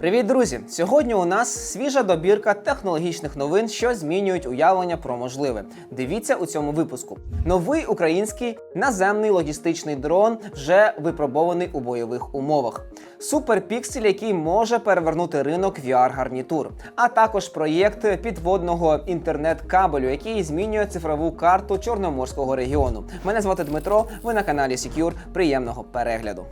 Привіт, друзі! Сьогодні у нас свіжа добірка технологічних новин, що змінюють уявлення про можливе. Дивіться у цьому випуску. Новий український наземний логістичний дрон вже випробований у бойових умовах. Суперпіксель, який може перевернути ринок VR-гарнітур, а також проєкт підводного інтернет-кабелю, який змінює цифрову карту Чорноморського регіону. Мене звати Дмитро. Ви на каналі Secure. Приємного перегляду.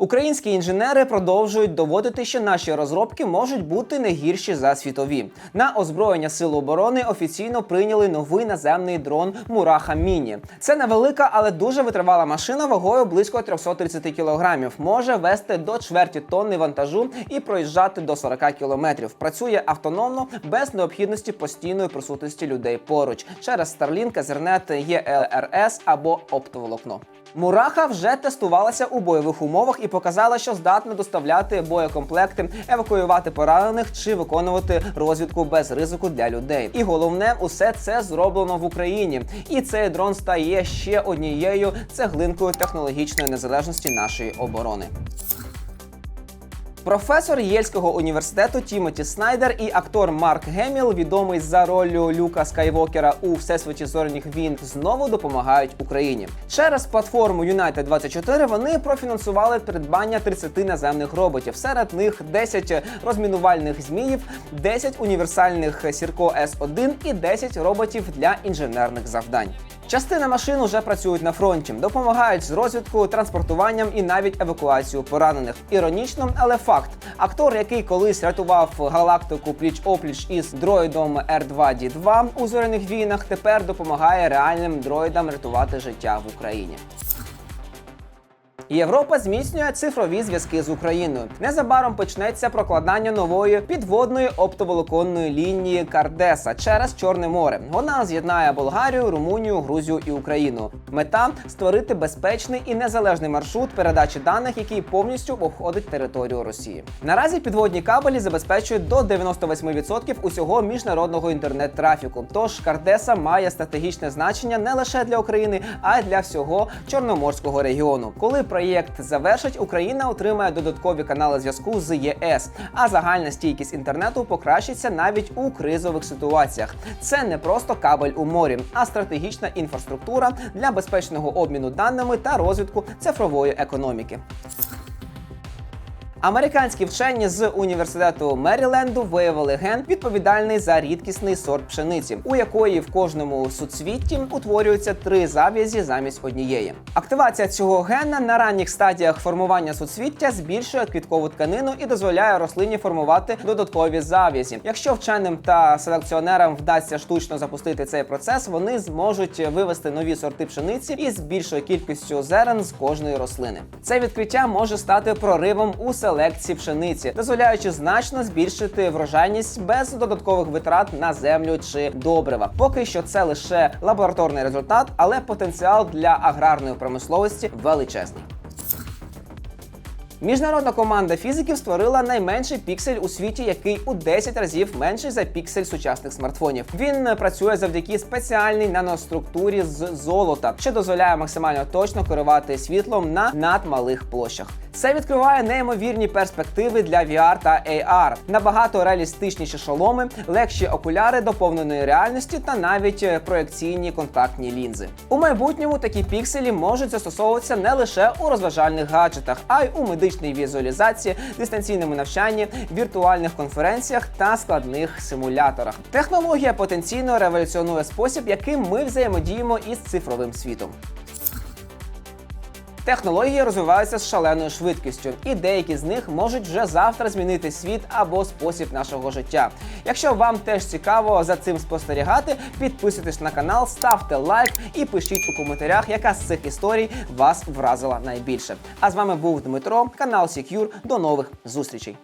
Українські інженери продовжують доводити, що наші розробки можуть бути не гірші за світові. На озброєння сил оборони офіційно прийняли новий наземний дрон Мураха Міні. Це невелика, але дуже витривала машина вагою близько 330 кілограмів. Може вести до чверті тонни вантажу і проїжджати до 40 кілометрів. Працює автономно без необхідності постійної присутності людей поруч через Starlink, Ethernet, ELRS або оптоволокно. Мураха вже тестувалася у бойових умовах і показала, що здатна доставляти боєкомплекти, евакуювати поранених чи виконувати розвідку без ризику для людей. І головне, усе це зроблено в Україні. І цей дрон стає ще однією цеглинкою технологічної незалежності нашої оборони. Професор Єльського університету Тімоті Снайдер і актор Марк Геміл, відомий за роллю Люка Скайвокера у всесвіті зоряних війн, знову допомагають Україні. Через платформу United 24 вони профінансували придбання 30 наземних роботів. Серед них 10 розмінувальних зміїв, 10 універсальних Сірко С1 і 10 роботів для інженерних завдань. Частина машин уже працюють на фронті, допомагають з розвідкою, транспортуванням і навіть евакуацією поранених. Іронічно, але факт: актор, який колись рятував галактику пліч опліч із дроїдом R2D2 у зоряних війнах, тепер допомагає реальним дроїдам рятувати життя в Україні. Європа зміцнює цифрові зв'язки з Україною. Незабаром почнеться прокладання нової підводної оптоволоконної лінії Кардеса через Чорне море. Вона з'єднає Болгарію, Румунію, Грузію і Україну. Мета створити безпечний і незалежний маршрут передачі даних, який повністю обходить територію Росії. Наразі підводні кабелі забезпечують до 98% усього міжнародного інтернет-трафіку. Тож Кардеса має стратегічне значення не лише для України, а й для всього Чорноморського регіону. Коли проєкт завершить, Україна отримає додаткові канали зв'язку з ЄС, а загальна стійкість інтернету покращиться навіть у кризових ситуаціях. Це не просто кабель у морі, а стратегічна інфраструктура для безпечного обміну даними та розвитку цифрової економіки. Американські вчені з університету Меріленду виявили ген, відповідальний за рідкісний сорт пшениці, у якої в кожному суцвітті утворюються три зав'язі замість однієї. Активація цього гена на ранніх стадіях формування суцвіття збільшує квіткову тканину і дозволяє рослині формувати додаткові зав'язі. Якщо вченим та селекціонерам вдасться штучно запустити цей процес, вони зможуть вивести нові сорти пшениці із більшою кількістю зерен з кожної рослини. Це відкриття може стати проривом у селекції пшениці, дозволяючи значно збільшити врожайність без додаткових витрат на землю чи добрива. Поки що це лише лабораторний результат, але потенціал для аграрної промисловості величезний. Міжнародна команда фізиків створила найменший піксель у світі, який у 10 разів менший за піксель сучасних смартфонів. Він працює завдяки спеціальній наноструктурі з золота, що дозволяє максимально точно керувати світлом на надмалих площах. Це відкриває неймовірні перспективи для VR та AR, набагато реалістичніші шоломи, легші окуляри доповненої реальності та навіть е, проекційні контактні лінзи. У майбутньому такі пікселі можуть застосовуватися не лише у розважальних гаджетах, а й у медичній візуалізації, дистанційному навчанні, віртуальних конференціях та складних симуляторах. Технологія потенційно революціонує спосіб, яким ми взаємодіємо із цифровим світом. Технології розвиваються з шаленою швидкістю, і деякі з них можуть вже завтра змінити світ або спосіб нашого життя. Якщо вам теж цікаво за цим спостерігати, підписуйтесь на канал, ставте лайк і пишіть у коментарях, яка з цих історій вас вразила найбільше. А з вами був Дмитро, канал Secure. До нових зустрічей.